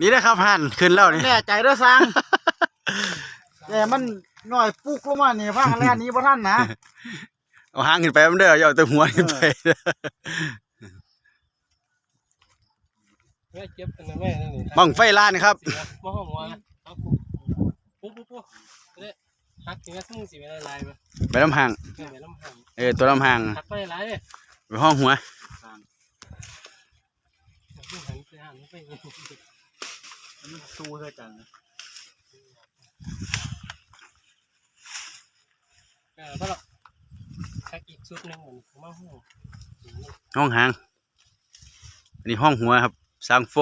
นี่นะครับหันขึ้นแล้วนี่แน่ใจเด้อสั่งแต่มันหน่อยปุกลงมานี่พังแล่นนี้บ่ทันนะเอาหางขึ้นไปมันเด้ออย่าเอาแต่หัวขึ้นไปเด้อแม่เจ็บกันนะแม่นั่นนี่บังไฟล้านครับเสียมาห้องหัวนะเอาปุ๊บปุ๊บปุ๊บเด้หักถึงแม่ซึ่งสิเป็นลายไปไปลำหางแม่ไปลำหังเออตัวลำหางหักไปลายเลยไปห้องหัว หันหันไปหันไป มันสู้เท่าจังนะเออเพราะเราหักอีกสุดหนึงเหมือนมาห้องห้องหาง อันนี้ห้องหัวครับสร้างโฟ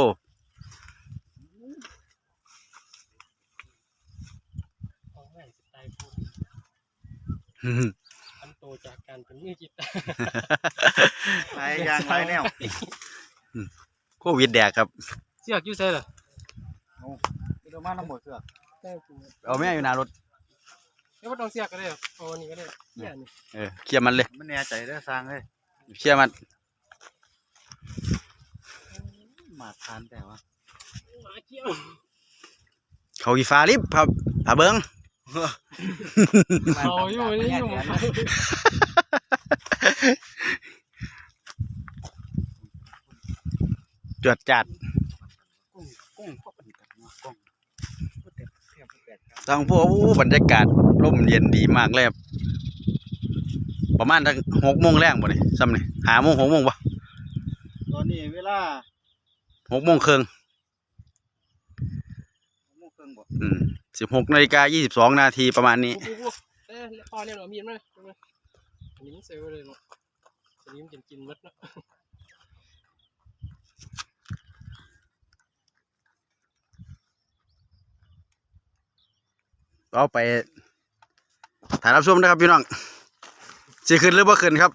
ห้องแม่สไตล์พูดทำโตจากการเป็นมือกีตาร์หลายอย่างหลายแนว โควิดแดกครับ เสียกอยู่ใส่เหรอ เดี๋ยวมาทั้งหมดเสือกใส่กูเอาแม่อยู่หน้ารถเดี๋ยวบ่ต้องเสียกก็ได้เอาอันนี้ก็ได้เนี่ยนี่เออเคลียร์มันเลยมันแน่ใจเด้อสั่งเอ้ยเคลียร์มัน มาทานแต่ว่าหมาเกี้ยวเขาอีฟ้าลิฟต์ครับผาเบิงเอาอยู่นี่อยู่จวดจัดกุ้งกุ้งก็เป็น กันเนาะกุ้งก็เต็มเทียบแปดครับทางพวกอู้บรรยากาศร่มเย็นดีมากเลยครับประมาณทั้งหกโมงแรงบ่นี่ซ้ำนี่หาโมงหกโมงปะตอนนี้เวลาหกโมงครึ่งหกโมงครึ่งบ่อืมสิบหกนาฬิกายี่สิบสองนาทีประมาณนี้ปุ๊บปุ๊บเอ้ยพอเนี่ยเหรอมีดมั้ยอันนี้มันเซลล์เลยเนาะอันนี้มันกินกินมัดเนาะ เอาไปถ่ายรับชมนะครับพี่น้องสิขึ้นหรือบ่ขึ้นครับ